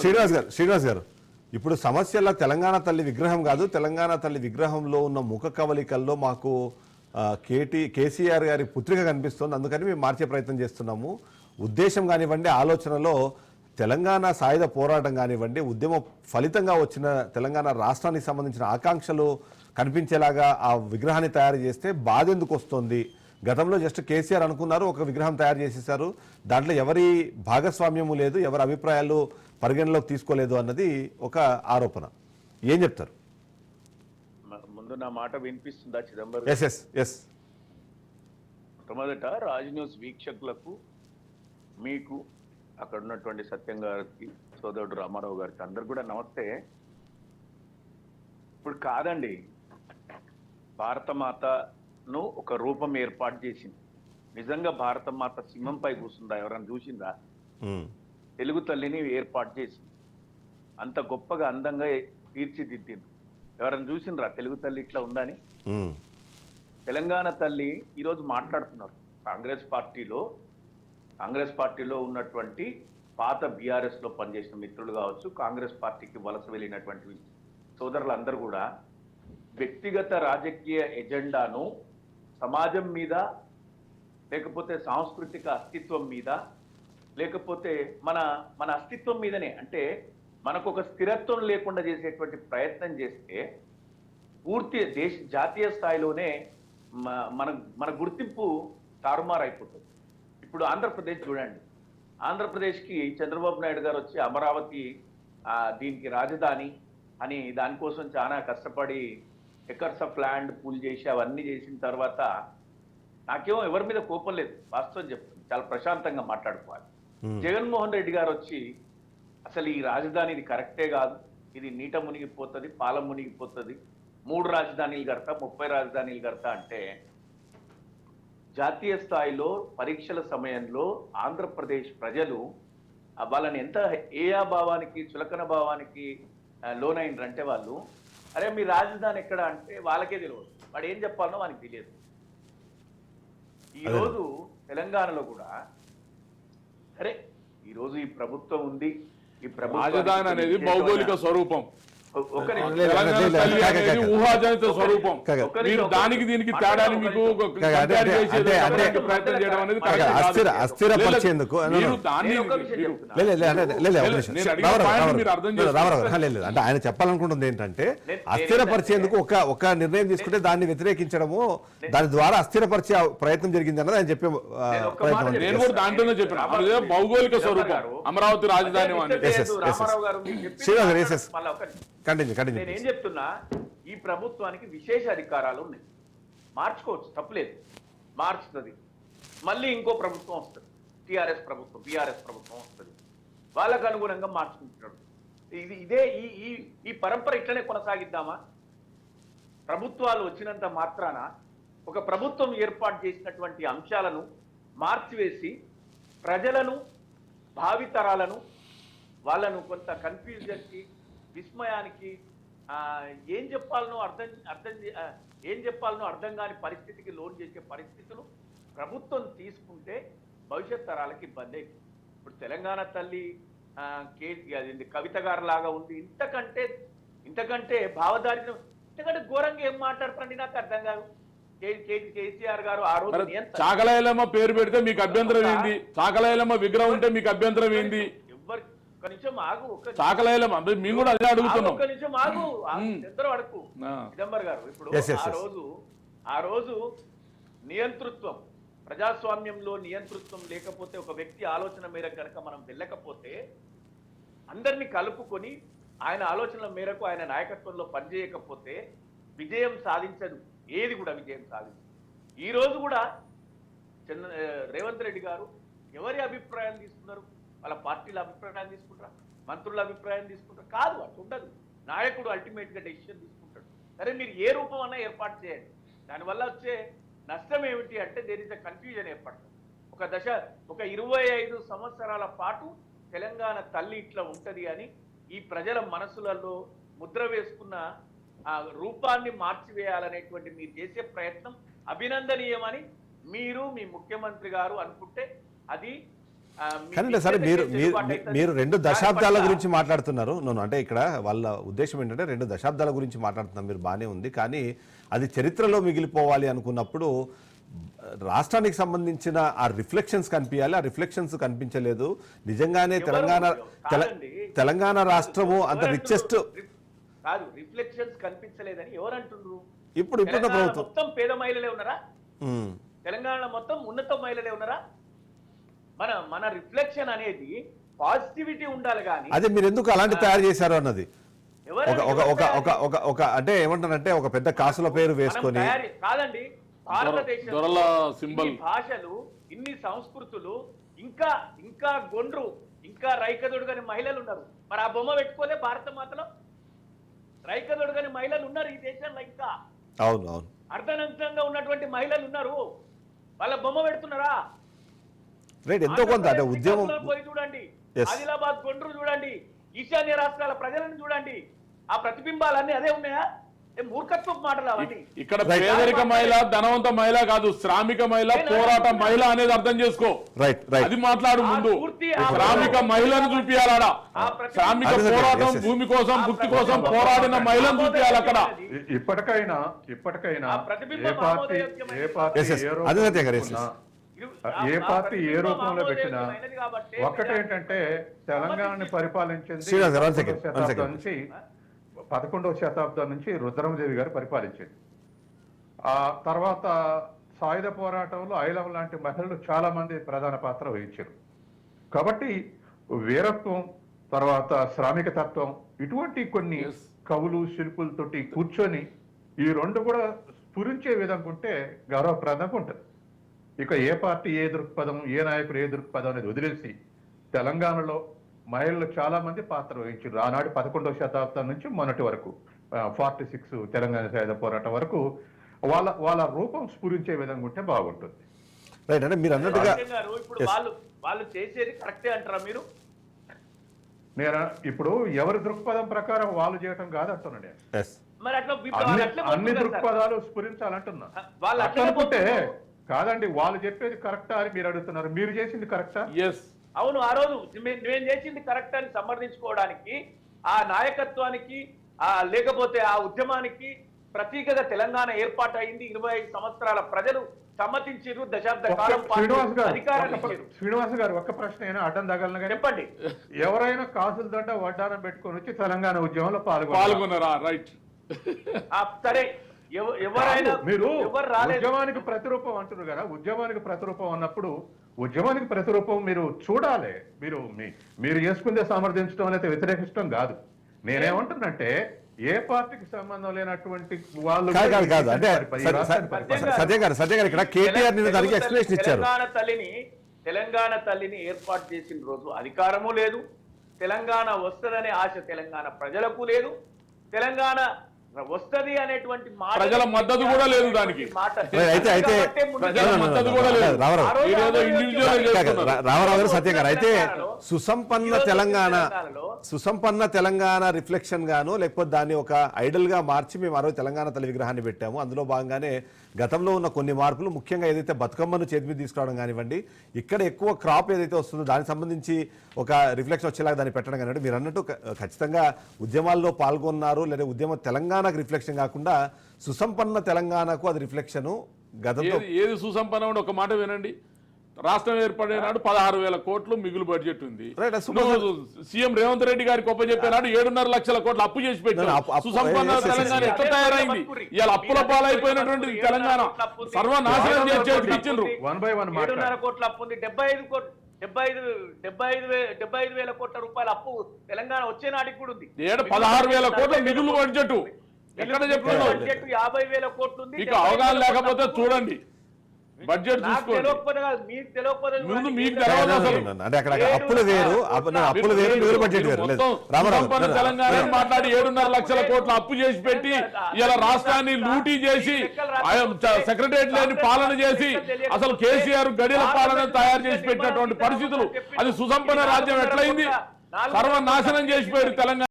శ్రీనివాస్ గారు శ్రీనివాస్ గారు ఇప్పుడు సమస్యల తెలంగాణ తల్లి విగ్రహం కాదు తెలంగాణ తల్లి విగ్రహంలో ఉన్న ముఖ కవలికల్లో మాకు కేటీ కేసీఆర్ గారి పుత్రిక కనిపిస్తుంది. అందుకని మేము మార్చే ప్రయత్నం చేస్తున్నాము. ఉద్దేశం కానివ్వండి ఆలోచనలో తెలంగాణ సాయుధ పోరాటం కానివ్వండి ఉద్యమ ఫలితంగా వచ్చిన తెలంగాణ రాష్ట్రానికి సంబంధించిన ఆకాంక్షలు కనిపించేలాగా ఆ విగ్రహాన్ని తయారు చేస్తే బాధ ఎందుకు వస్తుంది? గతంలో జస్ట్ కేసీఆర్ అనుకున్నారు ఒక విగ్రహం తయారు చేసేసారు దాంట్లో ఎవరి భాగస్వామ్యము లేదు ఎవరి అభిప్రాయాలు పరిగణలోకి తీసుకోలేదు అన్నది ఒక ఆరోపణ. ఏం చెప్తారు? ముందు నా మాట వినిపిస్తుందా చిదంబరం ఎస్ ఎస్ ఎస్ మొట్టమొదట రాజ్ న్యూస్ వీక్షకులకు మీకు అక్కడ ఉన్నటువంటి సత్యం గారికి సోదరుడు రామారావు గారికి అందరు కూడా నమస్తే. ఇప్పుడు కాదండి భారతమాతను ఒక రూపం ఏర్పాటు చేసింది. నిజంగా భారతమాత సింహంపై కూర్చుందా? ఎవరైనా చూసిందా? తెలుగు తల్లిని ఏర్పాటు చేసింది. అంత గొప్పగా అందంగా తీర్చిదిద్దింది. ఎవరైనా చూసిండ్రా? తెలుగు తల్లి ఇట్లా ఉందని? తెలంగాణ తల్లి ఈరోజు మాట్లాడుతున్నారు. కాంగ్రెస్ పార్టీలో కాంగ్రెస్ పార్టీలో ఉన్నటువంటి పాత బీఆర్ఎస్లో పనిచేసిన మిత్రులు కావచ్చు కాంగ్రెస్ పార్టీకి వలస వెళ్ళినటువంటి సోదరులందరూ కూడా వ్యక్తిగత రాజకీయ ఎజెండాను సమాజం మీద లేకపోతే సాంస్కృతిక అస్తిత్వం మీద లేకపోతే మన మన అస్తిత్వం మీదనే అంటే మనకు ఒక స్థిరత్వం లేకుండా చేసేటువంటి ప్రయత్నం చేస్తే పూర్తి దేశ జాతీయ స్థాయిలోనే మన మన గుర్తింపు తారుమారైపోతుంది. ఇప్పుడు ఆంధ్రప్రదేశ్ చూడండి. ఆంధ్రప్రదేశ్కి చంద్రబాబు నాయుడు గారు వచ్చి అమరావతి దీనికి రాజధాని అని దానికోసం చాలా కష్టపడి ఎకర్స్ ఆఫ్ ల్యాండ్ పూల్ చేసి అవన్నీ చేసిన తర్వాత నాకేమో ఎవరి మీద కోపం లేదు. వాస్తవం చెప్తుంది చాలా ప్రశాంతంగా మాట్లాడుకోవాలి. జగన్మోహన్ రెడ్డి గారు వచ్చి అసలు ఈ రాజధాని ఇది కరెక్టే కాదు. ఇది నీట మునిగిపోతుంది పాల మునిగిపోతుంది. మూడు రాజధానీలు కడతా ముప్పై రాజధానీలు కడతా అంటే జాతీయ స్థాయిలో పరీక్షల సమయంలో ఆంధ్రప్రదేశ్ ప్రజలు వాళ్ళని ఎంత ఏయా భావానికి చులకన భావానికి ఆ, లోనైండ్రంటే వాళ్ళు అరే మీ రాజధాని ఎక్కడ అంటే వాళ్ళకే తెలియదు వాడు ఏం చెప్పాలనో వానికి తెలియదు. ఈ రోజు తెలంగాణలో కూడా సరే ఈ రోజు ఈ ప్రభుత్వం ఉంది ఈ ప్రభుత్వం రాజధాని అనేది భౌగోళిక స్వరూపం. ఊహాజనిత స్వరూపం. మీరు. దానికి దీనికి తేడాని మీకు ప్రయత్నం చేయడం అనేది. అస్థిర- అస్థిరపరిచేందుకు-. అంటే ఆయన చెప్పాలనుకుంటుంది ఏంటంటే అస్థిరపరిచేందుకు ఒక ఒక నిర్ణయం తీసుకుంటే దాన్ని వ్యతిరేకించడము దాని ద్వారా అస్థిరపరిచే ప్రయత్నం జరిగింది అన్నది ఆయన చెప్పే ప్రయత్నం. నేను కూడా దాంట్లోనే చెప్పాను భౌగోళిక స్వరూపం. అమరావతి రాజధాని శ్రీనివాస్ కంటిన్యూ కంటిన్యూ నేను ఏం చెప్తున్నా ఈ ప్రభుత్వానికి విశేష అధికారాలు ఉన్నాయి. మార్చుకోవచ్చు తప్పులేదు. మార్చుతుంది. మళ్ళీ ఇంకో ప్రభుత్వం వస్తుంది. టిఆర్ఎస్ ప్రభుత్వం బిఆర్ఎస్ ప్రభుత్వం వస్తుంది. వాళ్ళకు అనుగుణంగా మార్చుకుంటున్నాడు. ఇది ఇదే ఈ ఈ ఈ పరంపర ఇట్లనే కొనసాగిద్దామా? ప్రభుత్వాలు వచ్చినంత మాత్రాన ఒక ప్రభుత్వం ఏర్పాటు చేసినటువంటి అంశాలను మార్చివేసి ప్రజలను భావితరాలను వాళ్ళను కొంత కన్ఫ్యూజన్కి విస్మయానికి ఆ, ఏం చెప్పాలనో అర్థం అర్థం ఏం చెప్పాలనో అర్థం కాని పరిస్థితికి లోన్ చేసే పరిస్థితులు ప్రభుత్వం తీసుకుంటే భవిష్యత్ తరాలకి ఇబ్బంది. ఇప్పుడు తెలంగాణ తల్లి కే కవిత గారు లాగా ఉంది. ఇంతకంటే ఇంతకంటే భావదారిద్ర్యం ఇంతకంటే ఘోరంగా ఏం మాట్లాడతారండి నాకు అర్థం కాదు. కేసీఆర్ గారు ఆ రోజు చాకలైలమ్మ పేరు పెడితే మీకు అభ్యంతరం ఏంది? చాకలైలమ్మ విగ్రహం ఉంటే మీకు అభ్యంతరం ఏంది? ఒక నిమిషం ఆగు మేము కూడా అదే అడుగుతున్నాం. నిమిషం ఆగు. ఇద్దరు అడుగు. చిదంబర్ గారు ఇప్పుడు ఆ. రోజు ఆ రోజు నియంతృత్వం ప్రజాస్వామ్యంలో నియంతృత్వం లేకపోతే ఒక వ్యక్తి ఆలోచన మేరకు కనుక మనం వెళ్ళకపోతే అందరినీ కలుపుకొని ఆయన ఆలోచనల మేరకు ఆయన నాయకత్వంలో పనిచేయకపోతే విజయం సాధించదు. ఏది కూడా విజయం సాధించదు. ఈ రోజు కూడా చంద్ర రేవంత్ రెడ్డి గారు ఎవరి అభిప్రాయం తీసుకున్నారు? వాళ్ళ పార్టీల అభిప్రాయం తీసుకుంటారా? మంత్రుల అభిప్రాయం తీసుకుంటారా? కాదు అట్లా ఉండదు. నాయకుడు అల్టిమేట్గా డెసిషన్ తీసుకుంటాడు. సరే మీరు ఏ రూపం అన్నా ఏర్పాటు చేయండి. దానివల్ల వచ్చే నష్టం ఏమిటి అంటే దేర్ ఇస్ అ కన్ఫ్యూజన్ ఏర్పడుతుంది. ఒక దశ ఒక ఇరవై ఐదు సంవత్సరాల పాటు తెలంగాణ తల్లి ఇట్లా ఉంటుంది అని ఈ ప్రజల మనసులలో ముద్ర వేసుకున్న ఆ రూపాన్ని మార్చివేయాలనేటువంటి మీరు చేసే ప్రయత్నం అభినందనీయమని మీరు మీ ముఖ్యమంత్రి గారు అనుకుంటే అది కానీ సరే మీరు మీరు రెండు దశాబ్దాల గురించి మాట్లాడుతున్నారు. నన్ను అంటే ఇక్కడ వాళ్ళ ఉద్దేశం ఏంటంటే రెండు దశాబ్దాల గురించి మాట్లాడుతున్నారు మీరు బాగానే ఉంది. కానీ అది చరిత్రలో మిగిలిపోవాలి అనుకున్నప్పుడు రాష్ట్రానికి సంబంధించిన ఆ రిఫ్లెక్షన్స్ కనిపించాలి. ఆ రిఫ్లెక్షన్స్ కనిపించలేదు. నిజంగానే? తెలంగాణ. తెలంగాణ రాష్ట్రము అంత రిచెస్ట్ కాదు రిఫ్లెక్షన్స్ కనిపించలేదని ఎవరు అంటున్నారు? ఇప్పుడు ప్రభుత్వం. మొత్తం పేద మహిళలే ఉన్నారా. తెలంగాణ మొత్తం ఉన్నత మహిళలే ఉన్నారా? మన మన రిఫ్లెక్షన్ అనేది పాజిటివిటీ ఉండాలి కానీ అదే మీరు ఎందుకు అలాంటి తయారు చేశారు అన్నది? ఒక ఒక ఒక ఒక ఒక ఒక అంటే ఏమంటారంటే ఒక పెద్ద కాసుల పేరు వేసుకొని కాదండి భారతదేశం. భాషలు ఇన్ని సంస్కృతులు ఇంకా ఇంకా గొండ్రు ఇంకా రైకదుడు కాని మహిళలు ఉన్నారు. మరి ఆ బొమ్మ పెట్టుకోలే భారత మాతలో? రైకదుడు కాని మహిళలు ఉన్నారు ఈ దేశంలో ఇంకా. అవును అవును. అర్ధనంతంగా ఉన్నటువంటి మహిళలు ఉన్నారు. వాళ్ళ బొమ్మ పెడుతున్నారా? రైట్ ఎంతో కొంత అంటే ఉద్యమం పోయి చూడండి. ఆదిలాబాద్ గొండ్రు చూడండి. ఈశాన్య రాష్ట్రాల ప్రజలను చూడండి. ఆ ప్రతిబింబాలన్నీ అదే ఉన్నాయా? ఏ మూర్ఖత్వపు మాటలు అవన్నీ. ఇక్కడ. పేదరిక మహిళ ధనవంత మహిళ కాదు శ్రామిక మహిళ పోరాట మహిళ అనేది అర్థం చేసుకో. రైట్ రైట్ అది మాట్లాడు ముందు. శ్రామిక మహిళను చూపియాలడా. శ్రామిక పోరాటం. భూమి కోసం భుక్తి కోసం పోరాడిన మహిళను చూపియాలి అక్కడ. ఇప్పటికైనా ఇప్పటికైనా ఏ పార్టీ. ఏ పార్టీ. ఏ పార్టీ ఏ రూపంలో పెట్టినా ఆమోదయోగ్యమైనది కాబట్టి ఒకటి ఏంటంటే తెలంగాణని పరిపాలించింది. శతాబ్దం నుంచి పదకొండవ శతాబ్దం నుంచి రుద్రమదేవి గారు పరిపాలించింది ఆ తర్వాత సాయుధ పోరాటంలో ఐలవ లాంటి మహిళలు చాలా మంది ప్రధాన పాత్ర వహించారు కాబట్టి వీరత్వం తర్వాత శ్రామిక తత్వం ఇటువంటి కొన్ని. కవులు శిల్పులతోటి కూర్చొని ఈ రెండు కూడా స్ఫురించే విధంగా ఉంటే గౌరవప్రదంగా ఉంటుంది ఇక ఏ పార్టీ ఏ దృక్పథం ఏ నాయకుడు ఏ దృక్పథం అనేది వదిలేసి తెలంగాణలో మహిళలు చాలా మంది పాత్ర వహించారు ఆనాడు పదకొండవ శతాబ్దం నుంచి మొన్నటి వరకు ఫార్టీ సిక్స్ తెలంగాణ సాయుధ పోరాటం వరకు వాళ్ళ వాళ్ళ రూపం స్ఫురించే విధంగా ఉంటే బాగుంటుంది రైట్ అంటే మీరు అన్నట్టుగా రాజశేఖర్ గారు ఇప్పుడు Yes. వాళ్ళు వాళ్ళు చేసేది కరెక్టే అంటారా మీరు నేను ఇప్పుడు ఎవరి దృక్పథం ప్రకారం వాళ్ళు చేయటం నేను అట్లా ఇప్పుడు అన్ని. దృక్పథాలు స్ఫురించాలంటున్నా వాళ్ళు అట్లా అట్లనే అనుకుంటే పోతున్నారు. కాదండి వాళ్ళు చెప్పేది కరెక్టా అని మీరు అడుగుతున్నారు. మీరు చేసింది కరెక్టా? ఎస్ అవును ఆ రోజు నేను చేసింది కరెక్ట్ అని సమర్థించుకోవడానికి ఆ నాయకత్వానికి ఆ లేకపోతే ఆ ఉద్యమానికి ప్రతీకగా తెలంగాణ ఏర్పాటు అయింది ఇరవై ఐదు సంవత్సరాల ప్రజలు సమ్మతించారు దశాబ్ద కాలం శ్రీనివాస్ గారు ఒక్క ప్ర- ఇచ్చారు శ్రీనివాస్ గారు ఒక్క ప్రశ్న అయినా అడ్డం తగలను చెప్పండి. ఎవరైనా కాసుల దండ వడ్డానం పెట్టుకొని వచ్చి తెలంగాణ ఉద్యమంలో పాల్గొన్నారు? పాల్గొన్నారా? రైట్ సరే. ఎవరైనా మీరు ఉద్యమానికి ప్రతిరూపం అంటున్నారు కదా ఉద్యమానికి ప్రతిరూపం అన్నప్పుడు ఉద్యమానికి ప్రతిరూపం మీరు చూడాలి. మీరు మీరు చేసుకుందే సమర్థించడం అనేది వ్యతిరేకించడం కాదు. నేనేమంటున్నంటే ఏ పార్టీకి సంబంధం లేనటువంటి వాళ్ళు కాదు కాదు అంటే. సత్య గారు సత్య గారు ఇక్కడ కేటీఆర్ దానికి ఎక్స్ప్లెనేషన్ ఇచ్చారు. తెలంగాణ తల్లిని తెలంగాణ తల్లిని ఏర్పాటు చేసిన రోజు అధికారము లేదు. తెలంగాణ వస్తదనే ఆశ తెలంగాణ ప్రజలకు లేదు. తెలంగాణ వస్తది అనేటువంటి మాట ప్రజల మద్దతు కూడా లేదు దానికి. అయితే-. రామారావు. గారు సత్య గారు అయితే సుసంపన్న తెలంగాణ సుసంపన్న తెలంగాణ రిఫ్లెక్షన్ గాను లేకపోతే దాన్ని ఒక ఐడల్గా మార్చి మేము ఆ రోజు తెలంగాణ తల్లి విగ్రహాన్ని పెట్టాము అందులో భాగంగానే గతంలో ఉన్న కొన్ని మార్పులు ముఖ్యంగా ఏదైతే బతుకమ్మను చేతి మీద తీసుకురావడం కానివ్వండి ఇక్కడ ఎక్కువ క్రాప్ ఏదైతే వస్తుందో దానికి సంబంధించి ఒక రిఫ్లెక్షన్ వచ్చేలాగా దాన్ని పెట్టడం కానివ్వండి మీరు అన్నట్టు ఖచ్చితంగా ఉద్యమాల్లో పాల్గొన్నారు లేదా ఉద్యమ తెలంగాణకు రిఫ్లెక్షన్ కాకుండా సుసంపన్న తెలంగాణకు అది రిఫ్లెక్షను గతంలో ఏది ఏది సుసంపన్నమైన ఒక మాట వినండి రాష్ట్రం ఏర్పడే నాడు పదహారు వేల కోట్లు మిగులు బడ్జెట్ ఉంది సీఎం రేవంత్ రెడ్డి గారికి ఒప్ప చెప్పినాడు ఏడున్నర లక్షల కోట్లు అప్పు చేసి అప్పు- సుసంపన్న తెలంగాణ. ఎట్లా తయారైంది అప్పుల పాలైపోయినటువంటి తెలంగాణ సర్వనాశనం ఇచ్చిండ్రు. ఏడున్నర కోట్ల అప్పు ఉంది డెబ్బై ఐదు కోట్లు డెబ్బై ఐదు డెబ్బై ఐదు డెబ్బై ఐదు వేల కోట్ల రూపాయల అప్పు తెలంగాణ వచ్చే నాటికి కూడా ఉంది ఏడు పదహారు వేల కోట్ల మిగులు బడ్జెట్ ఎక్కడ మిగులు చెప్తున్నావు? బడ్జెట్ యాభై వేల కోట్లు ఉంది మీకు 75 అవగాహన లేకపోతే. చూడండి. బడ్జెట్ ముందు. మీకు అసలు. అంటే అక్కడ అప్పులు వేరు అప్పులు వేరు మీరు- వేరు. తెలంగాణ మాట్లాడి ఏడున్నర లక్షల కోట్ల అప్పు చేసి పెట్టి ఇలా రాష్ట్రాన్ని లూటీ చేసి సెక్రటరియట్ లేని పాలన చేసి అసలు కేసీఆర్ గడిల పాలన తయారు చేసి పెట్టినటువంటి పరిస్థితులు. అది సుసంపన్న రాజ్యం ఎట్లయింది? సర్వనాశనం చేసిపోయారు తెలంగాణ.